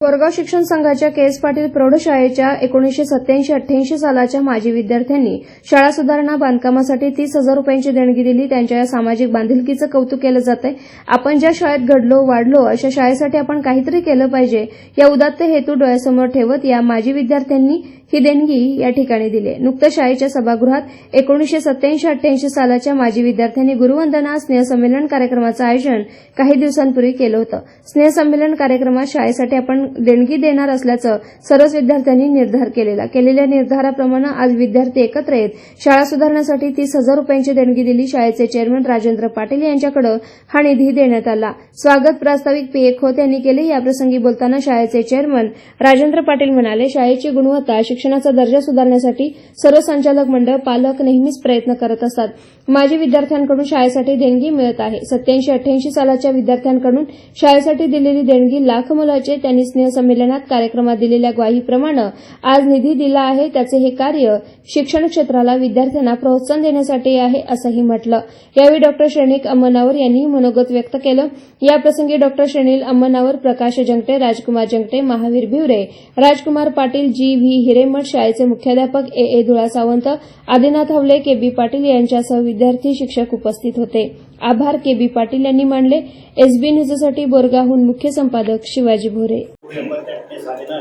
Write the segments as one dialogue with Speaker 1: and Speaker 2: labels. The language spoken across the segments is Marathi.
Speaker 1: कोरगाव शिक्षण संघाच्या के एस पाटील प्रौढशाळेच्या एकोणीसशे सत्याऐंशी अठ्ठ्याऐंशी सालाच्या माजी विद्यार्थ्यांनी शाळा सुधारणा बांधकामासाठी तीस हजार रुपयांची देणगी दिली. त्यांच्या या सामाजिक बांधिलकीचं कौतुक केलं जात आहे आपण ज्या शाळेत घडलो वाढलो अशा शाळेसाठी आपण काहीतरी केलं पाहिजे. या उदात्त हेतू डोळ्यासमोर ठेवत या माजी विद्यार्थ्यांनी ही देणगी या ठिकाणी दिली. नुकत्याच शाळेच्या सभागृहात एकोणीसशे सत्याऐंशी अठ्ठ्याऐंशी सालाच्या माजी विद्यार्थ्यांनी गुरुवंदना स्नेहसंमेलन कार्यक्रमाचं आयोजन काही दिवसांपूर्वी केलं होतं. स्नेहसंमेलन कार्यक्रमात शाळेसाठी आपण देणगी देणार असल्याचं सर्वच विद्यार्थ्यांनी निर्धार केलेला. केलेल्या निर्धाराप्रमाणे आज विद्यार्थी एकत्र येत शाळा सुधारण्यासाठी तीस हजार रुपयांची देणगी दिली. शाळेचे चेअरमन राजेंद्र पाटील यांच्याकडे हा निधी देण्यात आला. स्वागत प्रास्ताविक पी. ए. खोत यांनी केले. याप्रसंगी बोलताना शाळेचे चेअरमन राजेंद्र पाटील म्हणाले शाळेची गुणवत्ता शिक्षणाचा दर्जा सुधारण्यासाठी सर्व संचालक मंडळ पालक नेहमीच प्रयत्न करत असतात. माजी विद्यार्थ्यांकडून शाळेसाठी देणगी मिळत आहे. सत्याऐंशी अठ्ठ्याऐंशी सालाच्या विद्यार्थ्यांकडून शाळेसाठी दिलेली देणगी लाख मुलाचे त्यांनी स्नेहसंमेलनात कार्यक्रमात दिलेल्या ग्वाहीप्रमाणे आज निधी दिला आहे. त्याचे हे कार्य शिक्षण क्षेत्राला विद्यार्थ्यांना प्रोत्साहन देण्यासाठी आहे असंही म्हटलं. यावेळी डॉक्टर श्रेणिक अम्मनावर यांनीही मनोगत व्यक्त केलं. याप्रसंगी doctor Shrenil Ammanavar Prakash Jangate Rajkumar Jangate Mahavir Bhivare Rajkumar Patil G. V. Hiremath शाळेचे मुख्याध्यापक ए. ए. धुळा सावंत आदिनाथ हवले के. बी. पाटील यांच्यासह विद्यार्थी शिक्षक उपस्थित होते. आभार के बी पाटील यांनी मानले एसबी न्यूजसाठी बोरगाहून मुख्य संपादक शिवाजी भोरे
Speaker 2: ಎಂಬತ್ತೆಂಟನೇ ಸಾಲಿನ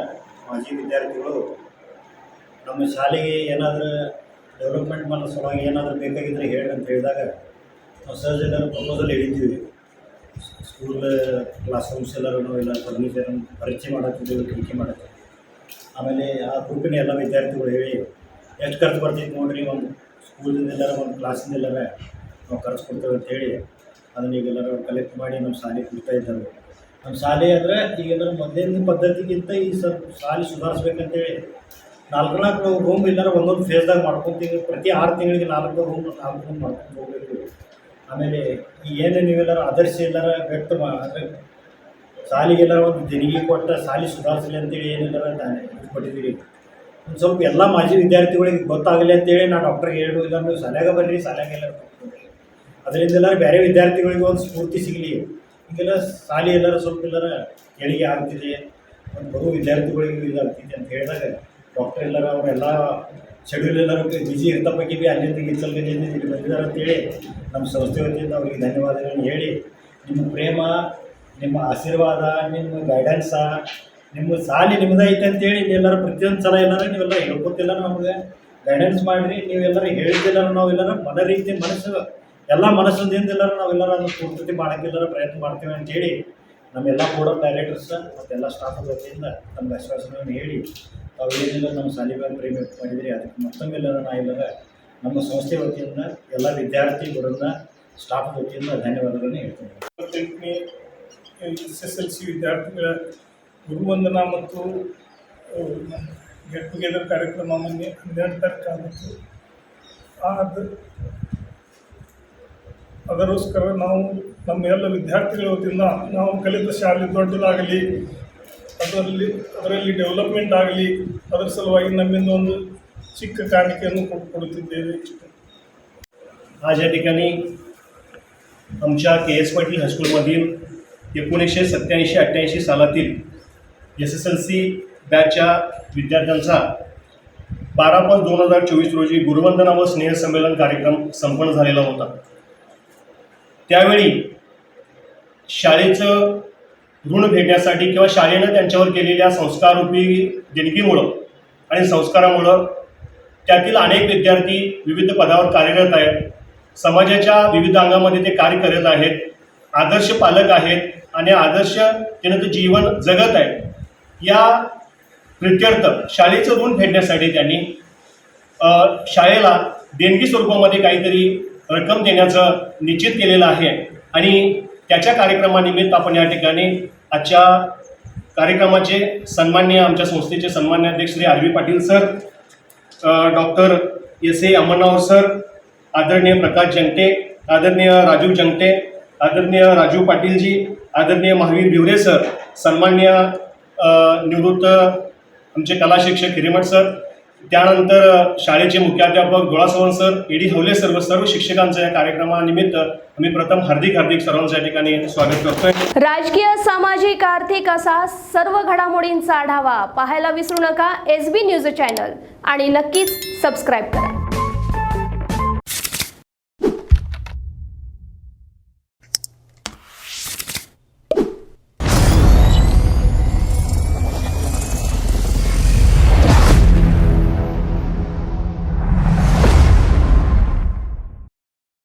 Speaker 2: ಮಾಜಿ ವಿದ್ಯಾರ್ಥಿಗಳು ನಮ್ಮ ಶಾಲೆಗೆ ಏನಾದರೂ ಡೆವಲಪ್ಮೆಂಟ್ ಮಾಡೋ ಸಲುವಾಗಿ ಏನಾದರೂ ಬೇಕಾಗಿದ್ದರೆ ಹೇಳಿ ಅಂತ ಹೇಳಿದಾಗ ನಾವು ಸಹಜ ಎಲ್ಲರೂ ಪ್ರಪೋಸಲ್ ಹೇಳಿದ್ದೀವಿ ಸ್ಕೂಲ್ ಕ್ಲಾಸ್ ರೂಮ್ಸ್ ಎಲ್ಲರೂ ಇಲ್ಲ ಫರ್ನಿಚರ್ ಪರಿಚಯ ಮಾಡತ್ತಿದ್ದೀವಿ ಕಿಟಕಿ ಮಾಡತ್ತೆ ಆಮೇಲೆ ಆ ಗ್ರೂಪಿನ ಎಲ್ಲ ವಿದ್ಯಾರ್ಥಿಗಳು ಹೇಳಿ ಎಷ್ಟು ಖರ್ಚು ಬರ್ತೈತೆ ನೋಡ್ರಿ ಒಂದು ಸ್ಕೂಲಿಂದ ಎಲ್ಲರ ಒಂದು ಕ್ಲಾಸಿಂದ ಎಲ್ಲರ ನಾವು ಖರ್ಚು ಕೊಡ್ತೇವೆ ಅಂತ ಹೇಳಿ ಅದನ್ನ ಈಗ ಎಲ್ಲರೂ ಕಲೆಕ್ಟ್ ಮಾಡಿ ನಮ್ಮ ಶಾಲೆಗೆ ಕೊಡ್ತಾ ಇದ್ದಾರೆ. ನಮ್ಮ ಶಾಲೆ ಅಂದರೆ ಈಗೆಲ್ಲರೂ ಮೊದಲಿನ ಪದ್ಧತಿಗಿಂತ ಈ ಸ್ವಲ್ಪ ಶಾಲೆ ಸುಧಾರಿಸ್ಬೇಕಂತೇಳಿ ನಾಲ್ಕು ನಾಲ್ಕು ರೂಮ್ ಎಲ್ಲರೂ ಒಂದೊಂದು ಫೇಸ್ದಾಗ ಮಾಡ್ಕೊತೀವಿ ಪ್ರತಿ ಆರು ತಿಂಗಳಿಗೆ ನಾಲ್ಕು ರೂಮ್ ನಾಲ್ಕು ರೂಮ್ ಮಾಡ್ಕೊಂಡು ಹೋಗ್ಬೇಕು. ಆಮೇಲೆ ಈ ಏನು ನೀವೆಲ್ಲರೂ ಆದರ್ಶ ಎಲ್ಲರ ವ್ಯಕ್ತ ಅಂದರೆ ಶಾಲೆಗೆಲ್ಲರ ಒಂದು ದಿನಗಿ ಕೊಟ್ಟ ಶಾಲೆ ಸುಧಾರಿಸಲಿ ಅಂತೇಳಿ ಏನೆಲ್ಲರ ಕೊಟ್ಟಿದ್ದೀವಿ ಒಂದು ಸ್ವಲ್ಪ ಎಲ್ಲ ಮಾಜಿ ವಿದ್ಯಾರ್ಥಿಗಳಿಗೆ ಗೊತ್ತಾಗಲಿ ಅಂತೇಳಿ ನಾನು ಡಾಕ್ಟ್ರಿಗೆ ಹೇಳು ಇಲ್ಲ ನೀವು ಶಾಲೆಗೆ ಬರ್ರಿ ಶಾಲೆಗೆಲ್ಲ ಅದರಿಂದ ಎಲ್ಲರೂ ಬೇರೆ ವಿದ್ಯಾರ್ಥಿಗಳಿಗೆ ಒಂದು ಸ್ಫೂರ್ತಿ ಸಿಗಲಿ. ಈಗೆಲ್ಲ ಶಾಲೆ ಎಲ್ಲರೂ ಸ್ವಲ್ಪ ಎಲ್ಲರ ಏಳಿಗೆ ಆಗ್ತಿದೆ. ಒಂದು ಬರೋ ವಿದ್ಯಾರ್ಥಿಗಳಿಗೆ ಇದಾಗ್ತಿದೆ ಅಂತ ಹೇಳಿದಾಗ ಡಾಕ್ಟರ್ ಎಲ್ಲರ ಅವರೆಲ್ಲ ಶೆಡ್ಯೂಲ್ ಎಲ್ಲರೂ ಬಿಜಿ ಬಗ್ಗೆ ಬಿ ಅಲ್ಲಿಂದ ಗಿಚ್ಚಲ್ಗಲ್ಲಿಂದ ಇಲ್ಲಿ ಬಂದಿದ್ದಾರೆ ಅಂತೇಳಿ ನಮ್ಮ ಸಂಸ್ಥೆ ವತಿಯಿಂದ ಅವರಿಗೆ ಧನ್ಯವಾದಗಳನ್ನು ಹೇಳಿ ನಿಮ್ಮ ಪ್ರೇಮ, ನಿಮ್ಮ ಆಶೀರ್ವಾದ, ನಿಮ್ಮ ಗೈಡೆನ್ಸ ನಿಮ್ಮ ಸಾಲಿ ನಿಮ್ಮದೈತೆ ಅಂತೇಳಿ ನೀವೆಲ್ಲರೂ ಪ್ರತಿಯೊಂದು ಸಲ ಎಲ್ಲರೂ ನೀವೆಲ್ಲ ಹೇಳ್ಕೊತಿಲ್ಲ ನಮಗೆ ಗೈಡೆನ್ಸ್ ಮಾಡಿರಿ. ನೀವೆಲ್ಲರೂ ನಾವು ನಾವೆಲ್ಲರೂ ಮನ ರೀತಿ ಮನಸ್ಸು ಎಲ್ಲ ಮನಸ್ಸಿನಿಂದ ಎಲ್ಲರೂ ನಾವೆಲ್ಲರೂ ಅದನ್ನು ಪೂರ್ತಿ ಮಾಡೋಕ್ಕೆಲ್ಲರೂ ಪ್ರಯತ್ನ ಮಾಡ್ತೇವೆ ಅಂತೇಳಿ ನಮ್ಮೆಲ್ಲ ಬೋರ್ಡ್ ಆಫ್ ಡೈರೆಕ್ಟರ್ಸ್ ಮತ್ತೆಲ್ಲ ಸ್ಟಾಫ್ ವತಿಯಿಂದ ನಮ್ಗೆ ಆಶ್ವಾಸನೆಯನ್ನು ಹೇಳಿ ತಾವು ಏನೆಲ್ಲ ನಮ್ಮ ಸಾಲಿಬಾರ್ ಪ್ರೇಮ ಮಾಡಿದ್ರಿ. ಅದಕ್ಕೆ ಮತ್ತೊಮ್ಮೆ ಎಲ್ಲರ ನಾ ಎಲ್ಲರ ನಮ್ಮ ಸಂಸ್ಥೆ ವತಿಯಿಂದ ಎಲ್ಲ ವಿದ್ಯಾರ್ಥಿಗಳನ್ನ ಸ್ಟಾಫ್ ವತಿಯಿಂದ ಧನ್ಯವಾದಗಳನ್ನು ಹೇಳ್ತೇನೆ.
Speaker 3: ಎಸ್ ಎಸ್ ಎಲ್ ಸಿ ವಿದ್ಯಾರ್ಥಿಗಳ ಗುರುವಂದನಾ ಮತ್ತು ಗೆಟ್ ಟುಗೆದರ್ ಕಾರ್ಯಕ್ರಮ ಮೊನ್ನೆ ಹನ್ನೆರಡು ತಾರೀಕು ಆಗಿತ್ತು ಅದರೋಸ್ಕರ ನಾವು ನಮ್ಮ ಎಲ್ಲ ವಿದ್ಯಾರ್ಥಿಗಳ ವತಿಯಿಂದ ನಾವು ಕಲಿತ ಶಾಲೆ ದೊಡ್ಡದಾಗಲಿ ಅದರಲ್ಲಿ ಅದರಲ್ಲಿ ಡೆವಲಪ್ಮೆಂಟ್ ಆಗಲಿ ಅದರ ಸಲುವಾಗಿ ನಮ್ಮಿಂದ ಒಂದು ಚಿಕ್ಕ ಕಾಣಿಕೆಯನ್ನು ಕೊಟ್ಟು ಕೊಡುತ್ತಿದ್ದೇವೆ
Speaker 4: आज या ठिकाणी आमच्या के एस पाटील हायस्कूलमधील एकोणीसशे सत्त्याऐंशी अठ्ठ्याऐंशी सालातील एस एस एल सी बॅचच्या विद्यार्थ्यांचा बारा पाच दोन हजार चोवीस रोजी गुरुवंदना व स्नेहसंमेलन कार्यक्रम संपन्न झालेला होता त्यावेळी शाळेचं ऋण भेटण्यासाठी किंवा शाळेनं त्यांच्यावर केलेल्या संस्काररूपी देणगीमुळं आणि संस्कारामुळं त्यातील अनेक विद्यार्थी विविध पदावर कार्यरत आहेत. समाजाच्या विविध अंगामध्ये ते कार्य करत आहेत. आदर्श पालक आहेत आणि आदर्श त्यानं ते जीवन जगत आहेत. या प्रित्यर्थ शाळेचं ऋण फेडण्यासाठी त्यांनी शाळेला देणगी स्वरूपामध्ये काहीतरी रक्कम देण्याचं निश्चित केलेलं आहे. आणि त्याच्या कार्यक्रमानिमित्त आपण या ठिकाणी आजच्या कार्यक्रमाचे सन्मान्य आमच्या संस्थेचे सन्मान्य अध्यक्ष Shri R Patil sir doctor S A Amarnav sir आदरणीय प्रकाश जंगटे आदरणीय राजू जंगटे आदरणीय राजू पाटीलजी आदरणीय महावीर भिवरे सर सन्मान्य निवृत्त आमचे कला शिक्षक हिरेमठ सर त्यानंतर शाळेचे मुख्याध्यापक गोळासवन सर डी हवले सर्व सर्व शिक्षकांचं या कार्यक्रमानिमित्त आम्ही प्रथम हार्दिक हार्दिक सर्वांच्या ठिकाणी स्वागत करतोय.
Speaker 5: राजकीय सामाजिक आर्थिक असा सर्व घडामोडींचा आढावा पाहायला विसरू नका. एस बी न्यूज चॅनल आणि नक्कीच सबस्क्राईब करा.